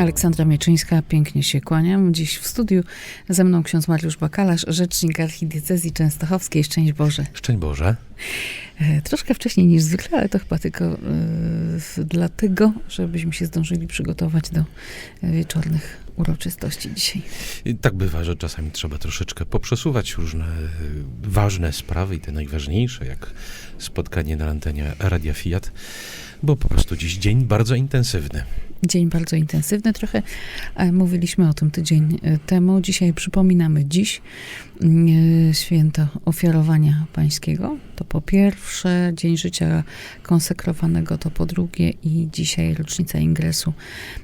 Aleksandra Mieczyńska, pięknie się kłaniam. Dziś w studiu ze mną ksiądz Mariusz Bakalarz, rzecznik archidiecezji częstochowskiej. Szczęść Boże. Szczęść Boże. E, Troszkę wcześniej niż zwykle, ale to chyba tylko e, dlatego, żebyśmy się zdążyli przygotować do e, wieczornych uroczystości dzisiaj. Tak bywa, że czasami trzeba troszeczkę poprzesuwać różne ważne sprawy i te najważniejsze, jak spotkanie na antenie Radia Fiat, bo po prostu dziś dzień bardzo intensywny. Dzień bardzo intensywny, trochę mówiliśmy o tym tydzień e, temu. Dzisiaj przypominamy dziś e, święto ofiarowania pańskiego. To po pierwsze, dzień życia konsekrowanego to po drugie i dzisiaj rocznica ingresu,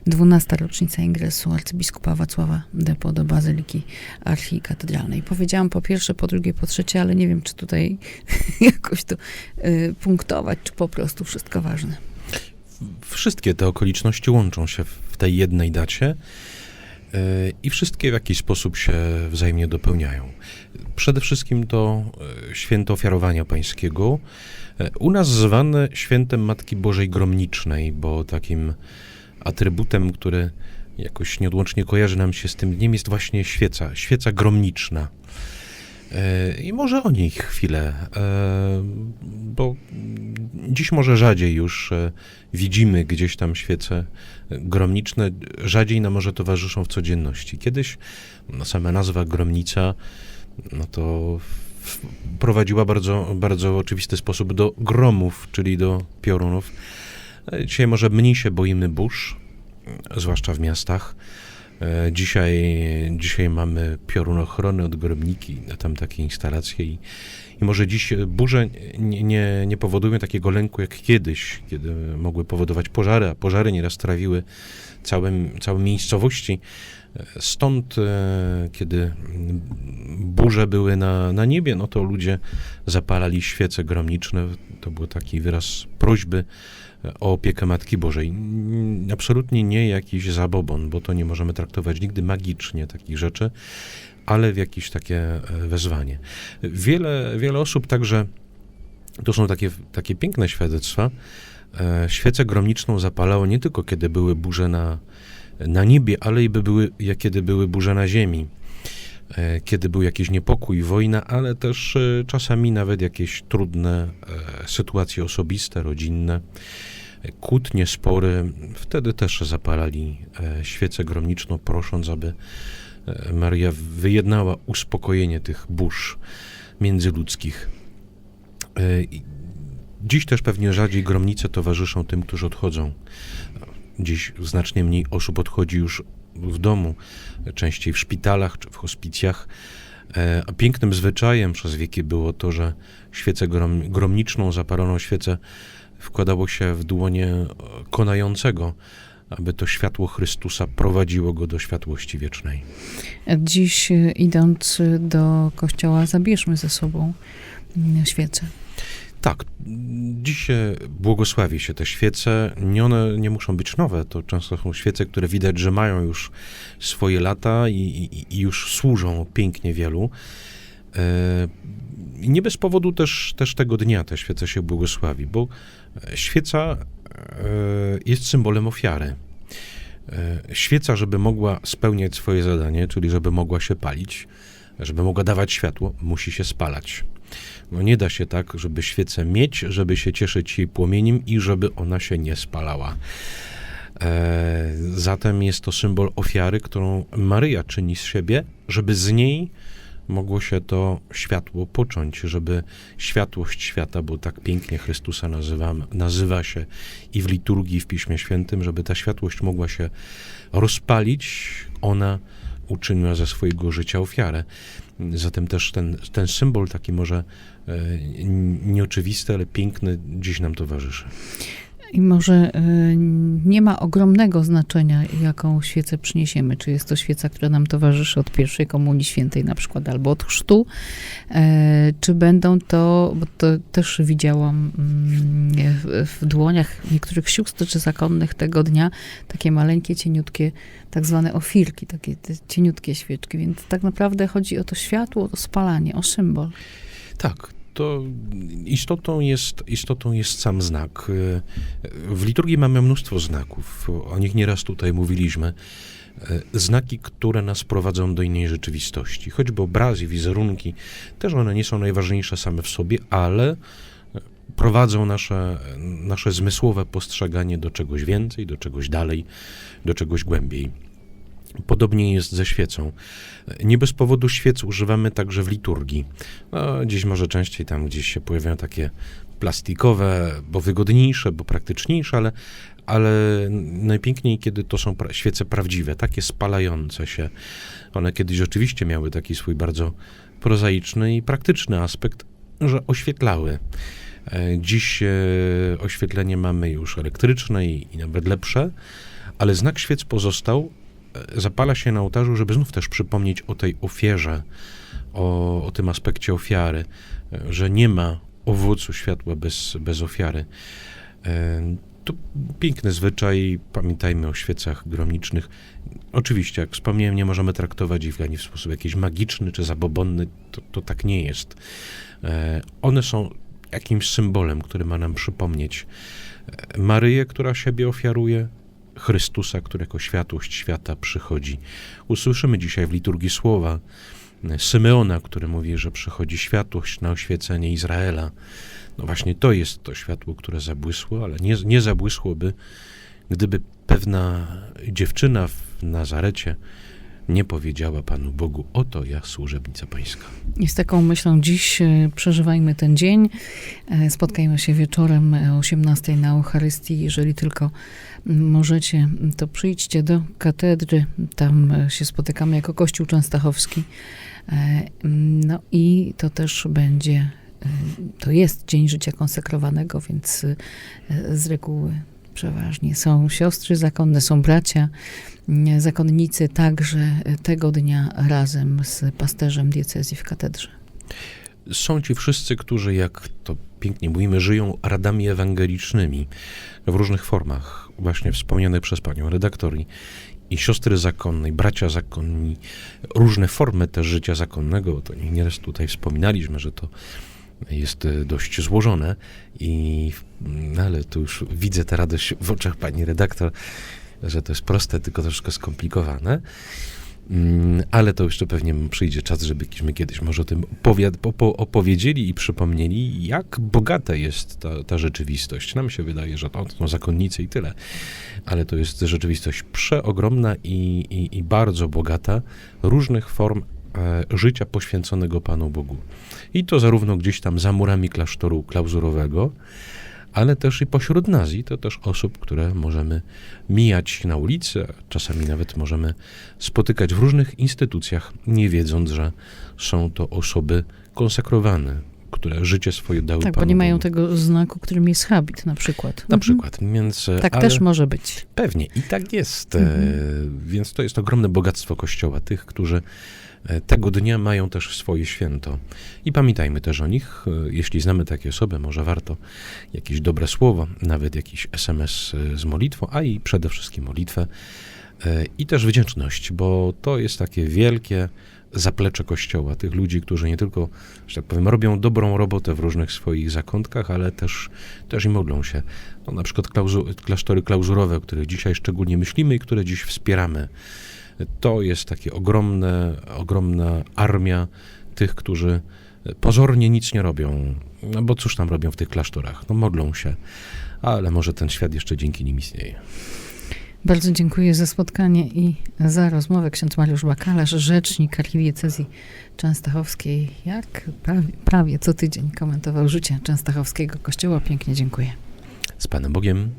dwunasta rocznica ingresu arcybiskupa Wacława Depo do Bazyliki Archikatedralnej. Powiedziałam po pierwsze, po drugie, po trzecie, ale nie wiem, czy tutaj jakoś to e, punktować, czy po prostu wszystko ważne. Wszystkie te okoliczności łączą się w tej jednej dacie e, i wszystkie w jakiś sposób się wzajemnie dopełniają. Przede wszystkim to e, święto ofiarowania pańskiego, e, u nas zwane świętem Matki Bożej Gromnicznej, bo takim atrybutem, który jakoś nieodłącznie kojarzy nam się z tym dniem, jest właśnie świeca, świeca gromniczna. I może o niej chwilę, e, bo dziś może rzadziej już e, widzimy gdzieś tam świece gromniczne, rzadziej nam może towarzyszą w codzienności. Kiedyś no, sama nazwa gromnica, no to prowadziła bardzo, bardzo oczywisty sposób do gromów, czyli do piorunów. E, Dzisiaj może mniej się boimy burz, zwłaszcza w miastach. E, Dzisiaj, dzisiaj mamy piorunochrony od Gromniki, tam takie instalacje i, i może dziś burze nie, nie, nie powodują takiego lęku jak kiedyś, kiedy mogły powodować pożary, a pożary nieraz trawiły całe, całe miejscowości. Stąd, e, kiedy burze były na, na niebie, no to ludzie zapalali świece gromniczne. To był taki wyraz prośby o opiekę Matki Bożej. Absolutnie nie jakiś zabobon, bo to nie możemy traktować nigdy magicznie takich rzeczy, ale w jakieś takie e, wezwanie. Wiele, wiele osób także, to są takie, takie piękne świadectwa, e, świecę gromniczną zapalało nie tylko kiedy były burze na, na niebie, ale i by były, kiedy były burze na ziemi. E, Kiedy był jakiś niepokój, wojna, ale też e, czasami nawet jakieś trudne e, sytuacje osobiste, rodzinne kłótnie, spory, wtedy też zapalali świecę gromniczną, prosząc, aby Maria wyjednała uspokojenie tych burz międzyludzkich. Dziś też pewnie rzadziej gromnice towarzyszą tym, którzy odchodzą. Dziś znacznie mniej osób odchodzi już w domu, częściej w szpitalach czy w hospicjach. E, A pięknym zwyczajem przez wieki było to, że świecę grom, gromniczną, zapaloną świecę wkładało się w dłonie konającego, aby to światło Chrystusa prowadziło go do światłości wiecznej. Dziś idąc do kościoła zabierzmy ze sobą świecę. Tak, dzisiaj błogosławi się te świece. Nie one nie muszą być nowe, to często są świece, które widać, że mają już swoje lata i, i, i już służą pięknie wielu. E, I nie bez powodu też, też tego dnia te świece się błogosławi, bo świeca e, jest symbolem ofiary. E, Świeca, żeby mogła spełniać swoje zadanie, czyli żeby mogła się palić, żeby mogła dawać światło, musi się spalać. No nie da się tak, żeby świecę mieć, żeby się cieszyć jej płomieniem i żeby ona się nie spalała. E, zatem jest to symbol ofiary, którą Maryja czyni z siebie, żeby z niej mogło się to światło począć, żeby światłość świata, bo tak pięknie Chrystusa nazywam, nazywa się i w liturgii, i w Piśmie Świętym, żeby ta światłość mogła się rozpalić, ona uczyniła ze swojego życia ofiarę. Zatem też ten, ten symbol taki może e, nieoczywisty, ale piękny dziś nam towarzyszy. I może e, nie ma ogromnego znaczenia, jaką świecę przyniesiemy. Czy jest to świeca, która nam towarzyszy od pierwszej komunii świętej na przykład, albo od chrztu, e, czy będą to, bo to też widziałam mm, w, dłoniach niektórych sióstr czy zakonnych tego dnia, takie maleńkie, cieniutkie, tak zwane ofirki, takie cieniutkie świeczki. Więc tak naprawdę chodzi o to światło, o to spalanie, o symbol. Tak, to istotą jest, istotą jest sam znak. W liturgii mamy mnóstwo znaków, o nich nieraz tutaj mówiliśmy. Znaki, które nas prowadzą do innej rzeczywistości. Choćby obrazy, wizerunki, też one nie są najważniejsze same w sobie, ale prowadzą nasze, nasze zmysłowe postrzeganie do czegoś więcej, do czegoś dalej, do czegoś głębiej. Podobnie jest ze świecą. Nie bez powodu świec używamy także w liturgii. No, dziś może częściej tam gdzieś się pojawiają takie plastikowe, bo wygodniejsze, bo praktyczniejsze, ale, ale najpiękniej, kiedy to są pra- świece prawdziwe, takie spalające się. One kiedyś rzeczywiście miały taki swój bardzo prozaiczny i praktyczny aspekt, że oświetlały. E, Dziś e, oświetlenie mamy już elektryczne i, i nawet lepsze, ale znak świec pozostał. Zapala się na ołtarzu, żeby znów też przypomnieć o tej ofierze, o, o tym aspekcie ofiary, że nie ma owocu światła bez, bez ofiary. E, To piękny zwyczaj, pamiętajmy o świecach gromniczych. Oczywiście, jak wspomniałem, nie możemy traktować ich ani w sposób jakiś magiczny czy zabobonny, to, to tak nie jest. E, One są jakimś symbolem, który ma nam przypomnieć e, Maryję, która siebie ofiaruje, Chrystusa, który jako światłość świata przychodzi. Usłyszymy dzisiaj w liturgii słowa Symeona, który mówi, że przychodzi światłość na oświecenie Izraela. No właśnie to jest to światło, które zabłysło, ale nie, nie zabłysłoby, gdyby pewna dziewczyna w Nazarecie nie powiedziała Panu Bogu, oto ja służebnica Pańska. I z taką myślą dziś e, przeżywajmy ten dzień. E, Spotkajmy się wieczorem o 18 na Eucharystii. Jeżeli tylko możecie, to przyjdźcie do katedry. Tam e, się spotykamy jako Kościół Częstochowski. E, No i to też będzie, e, to jest Dzień Życia Konsekrowanego, więc e, z reguły przeważnie są siostry zakonne, są bracia mm, zakonnicy, także tego dnia razem z pasterzem diecezji w katedrze. Są ci wszyscy, którzy, jak to pięknie mówimy, żyją radami ewangelicznymi w różnych formach, właśnie wspomniane przez panią redaktor i, siostry zakonne, i bracia zakonni, różne formy też życia zakonnego, to nie- nieraz tutaj wspominaliśmy, że to jest e, dość złożone i no ale tu już widzę tę radość w oczach pani redaktor, że to jest proste, tylko troszkę skomplikowane. Mm, Ale to jeszcze pewnie przyjdzie czas, żebyśmy kiedyś może o tym opowiedzieli i przypomnieli, jak bogata jest ta, ta rzeczywistość. Nam się wydaje, że to są zakonnicy i tyle, ale to jest rzeczywistość przeogromna i, i, i bardzo bogata różnych form życia poświęconego Panu Bogu. I to zarówno gdzieś tam za murami klasztoru klauzurowego, ale też i pośród nas, i to też osób, które możemy mijać na ulicy, a czasami nawet możemy spotykać w różnych instytucjach, nie wiedząc, że są to osoby konsekrowane, które życie swoje dały Tak, bo Panu nie mają Bogu. tego znaku, którym jest habit na przykład. Na Mhm. przykład, więc... e, Tak ale też może być. Pewnie i tak jest. Mhm. E, więc to jest ogromne bogactwo Kościoła, tych, którzy e, tego dnia mają też swoje święto. I pamiętajmy też o nich. E, Jeśli znamy takie osoby, może warto jakieś dobre słowo, nawet jakiś SMS e, z modlitwą, a i przede wszystkim modlitwę. E, I też wdzięczność, bo to jest takie wielkie zaplecze Kościoła, tych ludzi, którzy nie tylko, że tak powiem, robią dobrą robotę w różnych swoich zakątkach, ale też, też i modlą się. No, na przykład klauzu- klasztory klauzurowe, o których dzisiaj szczególnie myślimy i które dziś wspieramy. To jest takie ogromne, ogromna armia tych, którzy pozornie nic nie robią. No bo cóż tam robią w tych klasztorach? No modlą się, ale może ten świat jeszcze dzięki nim istnieje. Bardzo dziękuję za spotkanie i za rozmowę. Ksiądz Mariusz Bakalarz, rzecznik archidiecezji częstochowskiej, jak prawie, prawie co tydzień komentował życie częstochowskiego kościoła. Pięknie dziękuję. Z Panem Bogiem.